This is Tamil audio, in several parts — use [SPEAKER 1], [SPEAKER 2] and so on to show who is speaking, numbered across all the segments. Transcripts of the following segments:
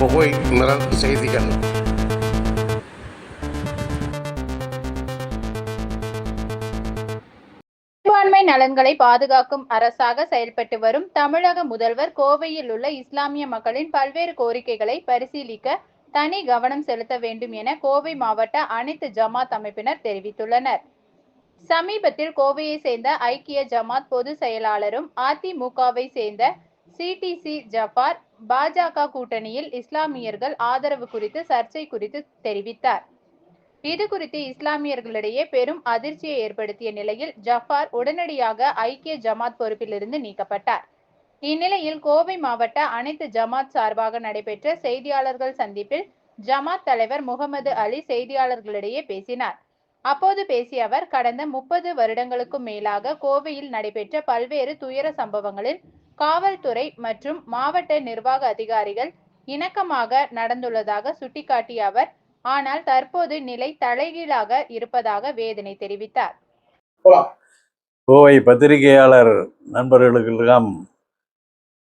[SPEAKER 1] குகை நிரல் செய்திகள்
[SPEAKER 2] சிறுபான்மை நலன்களை பாதுகாக்கும் அரசாக செயல்பட்டு வரும் தமிழக முதல்வர் கோவையில் உள்ள இஸ்லாமிய மக்களின் பல்வேறு கோரிக்கைகளை பரிசீலிக்க தனி கவனம் செலுத்த வேண்டும் என கோவை மாவட்ட அனைத்து ஜமாத் அமைப்பினர் தெரிவித்துள்ளனர். சமீபத்தில் கோவையை சேர்ந்த ஐக்கிய ஜமாத் பொதுச் செயலாளரும் அதிமுகவை சேர்ந்த சிடிசி ஜபார் பாஜக கூட்டணியில் இஸ்லாமியர்கள் ஆதரவு குறித்து சர்ச்சை குறித்து தெரிவித்தார். இது குறித்து இஸ்லாமியர்களிடையே பெரும் அதிர்ச்சியை ஏற்படுத்திய நிலையில் ஜஃபார் உடனடியாக ஐக்கிய ஜமாத் பொறுப்பிலிருந்து நீக்கப்பட்டார். இந்நிலையில் கோவை மாவட்ட அனைத்து ஜமாத் சார்பாக நடைபெற்ற செய்தியாளர்கள் சந்திப்பில் ஜமாத் தலைவர் முகமது அலி செய்தியாளர்களிடையே பேசினார். அப்போது பேசிய அவர் கடந்த முப்பது வருடங்களுக்கும் மேலாக கோவையில் நடைபெற்ற பல்வேறு துயர சம்பவங்களில் காவல்துறை மற்றும் மாவட்ட நிர்வாக அதிகாரிகள் இணக்கமாக நடந்துள்ளதாக சுட்டிக்காட்டிய அவர் ஆனால் தற்போது நிலை தலைகீழாக இருப்பதாக வேதனை தெரிவித்தார்.
[SPEAKER 3] கோவை பத்திரிகையாளர் நண்பர்களுக்கெல்லாம்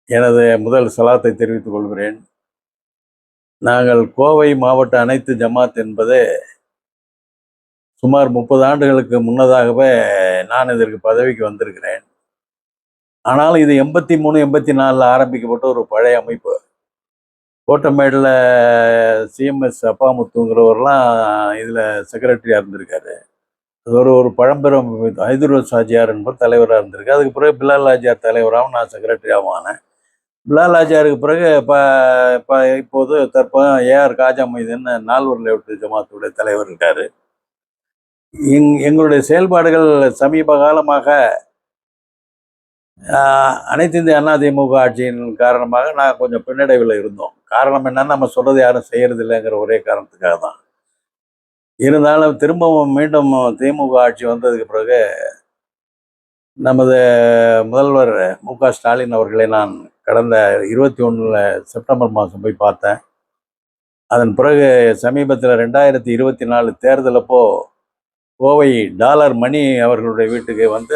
[SPEAKER 3] எனது முதல் சலாத்தை தெரிவித்துக் கொள்கிறேன். நாங்கள் கோவை மாவட்ட அனைத்து ஜமாத் என்பது சுமார் முப்பது ஆண்டுகளுக்கு முன்னதாகவே நான் இதற்கு பதவிக்கு வந்திருக்கிறேன். ஆனாலும் இது எண்பத்தி மூணு எண்பத்தி நாலில் ஆரம்பிக்கப்பட்ட ஒரு பழைய அமைப்பு. கோட்டமேடில் சிஎம்எஸ் அப்பாமுத்துங்கிறவர்லாம் இதில் செக்ரட்டரியாக இருந்திருக்காரு. அது ஒரு ஒரு பழம்பெரும் ஹைதுரோஸ் ஆஜியார் என்பவர் தலைவராக இருந்திருக்கு அதுக்கு பிறகு பிலால் ஆஜியார் தலைவராகவும் நான் செக்ரட்டரியாகவும் ஆனேன். பிலால் ஆஜியாருக்கு பிறகு இப்போ இப்போ இப்போது தற்போது ஏஆர் காஜா மைதீன் நால்வர் லேவுட்டு ஜமாத்துடைய தலைவர் இருக்கார். எங் எங்களுடைய செயல்பாடுகள் சமீப காலமாக அனைத்து இந்திய அண்ணா திமுக ஆட்சியின் காரணமாக நான் கொஞ்சம் பின்னடைவில் இருந்தோம். காரணம் என்னன்னு நம்ம சொல்கிறது யாரும் செய்கிறது இல்லைங்கிற ஒரே காரணத்துக்காக தான் இருந்தாலும் திரும்பவும் மீண்டும் திமுக ஆட்சி வந்ததுக்கு பிறகு நமது முதல்வர் மு க ஸ்டாலின் அவர்களை நான் கடந்த இருபத்தி ஒன்றில் செப்டம்பர் மாதம் போய் பார்த்தேன். அதன் பிறகு சமீபத்தில் ரெண்டாயிரத்தி இருபத்தி நாலு தேர்தலப்போ கோவை டாலர் மணி அவர்களுடைய வீட்டுக்கு வந்து